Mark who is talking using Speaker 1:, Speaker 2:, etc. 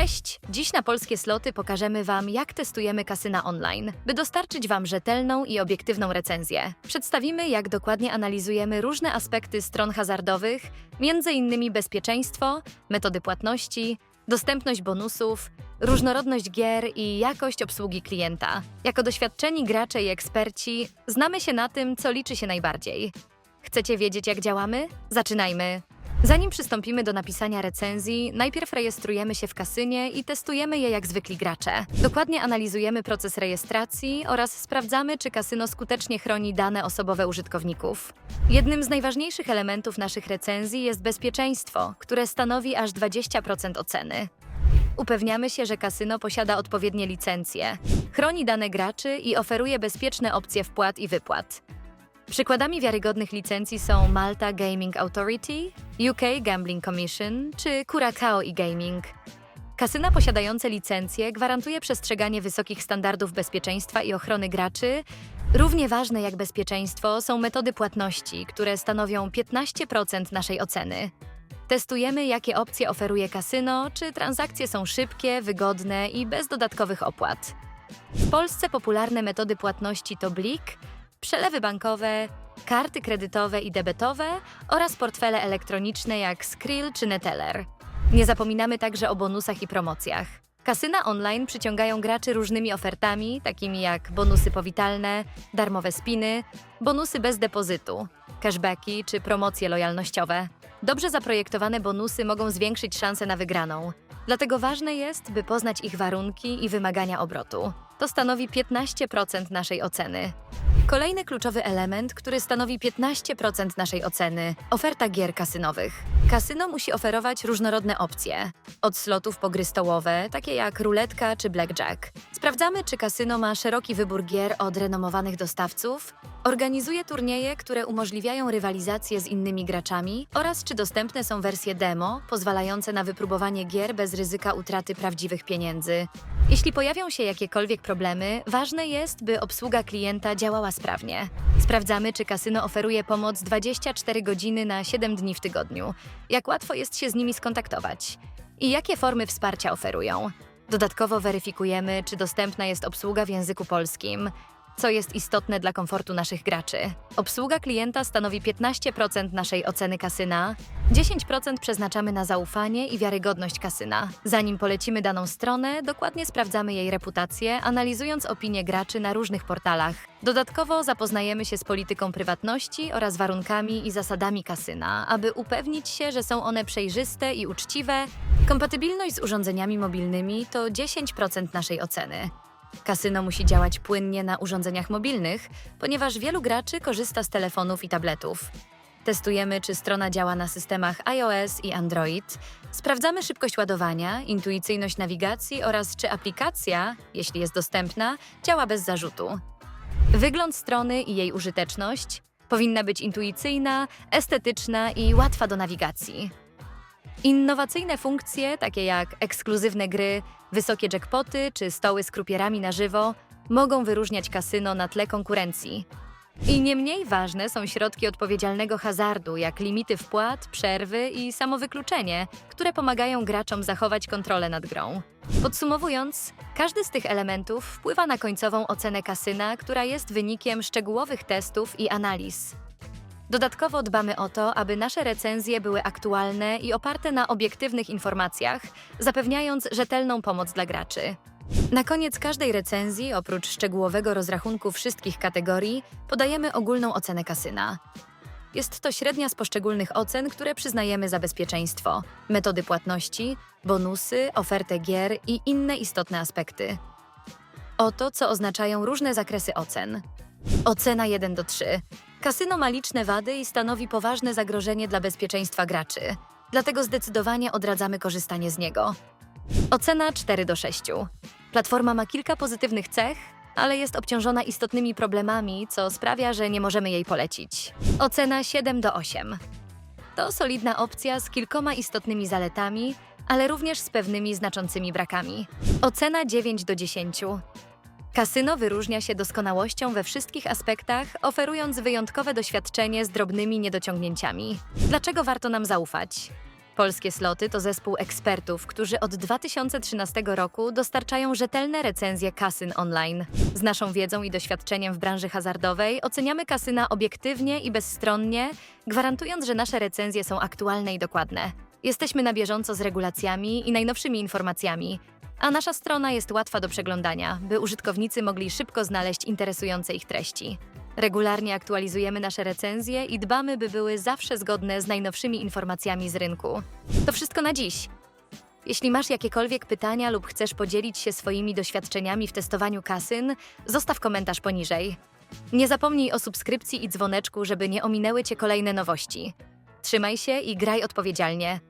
Speaker 1: Cześć! Dziś na polskie sloty pokażemy Wam, jak testujemy kasyna online, by dostarczyć Wam rzetelną i obiektywną recenzję. Przedstawimy, jak dokładnie analizujemy różne aspekty stron hazardowych, m.in. bezpieczeństwo, metody płatności, dostępność bonusów, różnorodność gier i jakość obsługi klienta. Jako doświadczeni gracze i eksperci znamy się na tym, co liczy się najbardziej. Chcecie wiedzieć, jak działamy? Zaczynajmy! Zanim przystąpimy do napisania recenzji, najpierw rejestrujemy się w kasynie i testujemy je jak zwykli gracze. Dokładnie analizujemy proces rejestracji oraz sprawdzamy, czy kasyno skutecznie chroni dane osobowe użytkowników. Jednym z najważniejszych elementów naszych recenzji jest bezpieczeństwo, które stanowi aż 20% oceny. Upewniamy się, że kasyno posiada odpowiednie licencje, chroni dane graczy i oferuje bezpieczne opcje wpłat i wypłat. Przykładami wiarygodnych licencji są Malta Gaming Authority, UK Gambling Commission czy Curacao e-Gaming. Kasyna posiadające licencje gwarantuje przestrzeganie wysokich standardów bezpieczeństwa i ochrony graczy. Równie ważne jak bezpieczeństwo są metody płatności, które stanowią 15% naszej oceny. Testujemy, jakie opcje oferuje kasyno, czy transakcje są szybkie, wygodne i bez dodatkowych opłat. W Polsce popularne metody płatności to Blik, przelewy bankowe, karty kredytowe i debetowe oraz portfele elektroniczne jak Skrill czy Neteller. Nie zapominamy także o bonusach i promocjach. Kasyna online przyciągają graczy różnymi ofertami, takimi jak bonusy powitalne, darmowe spiny, bonusy bez depozytu, cashbacki czy promocje lojalnościowe. Dobrze zaprojektowane bonusy mogą zwiększyć szanse na wygraną. Dlatego ważne jest, by poznać ich warunki i wymagania obrotu. To stanowi 15% naszej oceny. Kolejny kluczowy element, który stanowi 15% naszej oceny oferta gier kasynowych. Kasyno musi oferować różnorodne opcje, od slotów po gry stołowe, takie jak ruletka czy blackjack. Sprawdzamy, czy kasyno ma szeroki wybór gier od renomowanych dostawców, organizuje turnieje, które umożliwiają rywalizację z innymi graczami oraz czy dostępne są wersje demo, pozwalające na wypróbowanie gier bez ryzyka utraty prawdziwych pieniędzy. Jeśli pojawią się jakiekolwiek problemy, ważne jest, by obsługa klienta działała sprawnie. Sprawdzamy, czy kasyno oferuje pomoc 24 godziny na 7 dni w tygodniu, jak łatwo jest się z nimi skontaktować i jakie formy wsparcia oferują. Dodatkowo weryfikujemy, czy dostępna jest obsługa w języku polskim, co jest istotne dla komfortu naszych graczy. Obsługa klienta stanowi 15% naszej oceny kasyna, 10% przeznaczamy na zaufanie i wiarygodność kasyna. Zanim polecimy daną stronę, dokładnie sprawdzamy jej reputację, analizując opinie graczy na różnych portalach. Dodatkowo zapoznajemy się z polityką prywatności oraz warunkami i zasadami kasyna, aby upewnić się, że są one przejrzyste i uczciwe. Kompatybilność z urządzeniami mobilnymi to 10% naszej oceny. Kasyno musi działać płynnie na urządzeniach mobilnych, ponieważ wielu graczy korzysta z telefonów i tabletów. Testujemy, czy strona działa na systemach iOS i Android. Sprawdzamy szybkość ładowania, intuicyjność nawigacji oraz czy aplikacja, jeśli jest dostępna, działa bez zarzutu. Wygląd strony i jej użyteczność powinna być intuicyjna, estetyczna i łatwa do nawigacji. Innowacyjne funkcje, takie jak ekskluzywne gry, wysokie jackpoty czy stoły z krupierami na żywo, mogą wyróżniać kasyno na tle konkurencji. I nie mniej ważne są środki odpowiedzialnego hazardu, jak limity wpłat, przerwy i samowykluczenie, które pomagają graczom zachować kontrolę nad grą. Podsumowując, każdy z tych elementów wpływa na końcową ocenę kasyna, która jest wynikiem szczegółowych testów i analiz. Dodatkowo dbamy o to, aby nasze recenzje były aktualne i oparte na obiektywnych informacjach, zapewniając rzetelną pomoc dla graczy. Na koniec każdej recenzji, oprócz szczegółowego rozrachunku wszystkich kategorii, podajemy ogólną ocenę kasyna. Jest to średnia z poszczególnych ocen, które przyznajemy za bezpieczeństwo, metody płatności, bonusy, ofertę gier i inne istotne aspekty. Oto, co oznaczają różne zakresy ocen. Ocena 1 do 3. Kasyno ma liczne wady i stanowi poważne zagrożenie dla bezpieczeństwa graczy. Dlatego zdecydowanie odradzamy korzystanie z niego. Ocena 4 do 6. Platforma ma kilka pozytywnych cech, ale jest obciążona istotnymi problemami, co sprawia, że nie możemy jej polecić. Ocena 7 do 8. To solidna opcja z kilkoma istotnymi zaletami, ale również z pewnymi znaczącymi brakami. Ocena 9 do 10. Kasyno wyróżnia się doskonałością we wszystkich aspektach, oferując wyjątkowe doświadczenie z drobnymi niedociągnięciami. Dlaczego warto nam zaufać? Polskie Sloty to zespół ekspertów, którzy od 2013 roku dostarczają rzetelne recenzje kasyn online. Z naszą wiedzą i doświadczeniem w branży hazardowej oceniamy kasyna obiektywnie i bezstronnie, gwarantując, że nasze recenzje są aktualne i dokładne. Jesteśmy na bieżąco z regulacjami i najnowszymi informacjami, a nasza strona jest łatwa do przeglądania, by użytkownicy mogli szybko znaleźć interesujące ich treści. Regularnie aktualizujemy nasze recenzje i dbamy, by były zawsze zgodne z najnowszymi informacjami z rynku. To wszystko na dziś. Jeśli masz jakiekolwiek pytania lub chcesz podzielić się swoimi doświadczeniami w testowaniu kasyn, zostaw komentarz poniżej. Nie zapomnij o subskrypcji i dzwoneczku, żeby nie ominęły Cię kolejne nowości. Trzymaj się i graj odpowiedzialnie.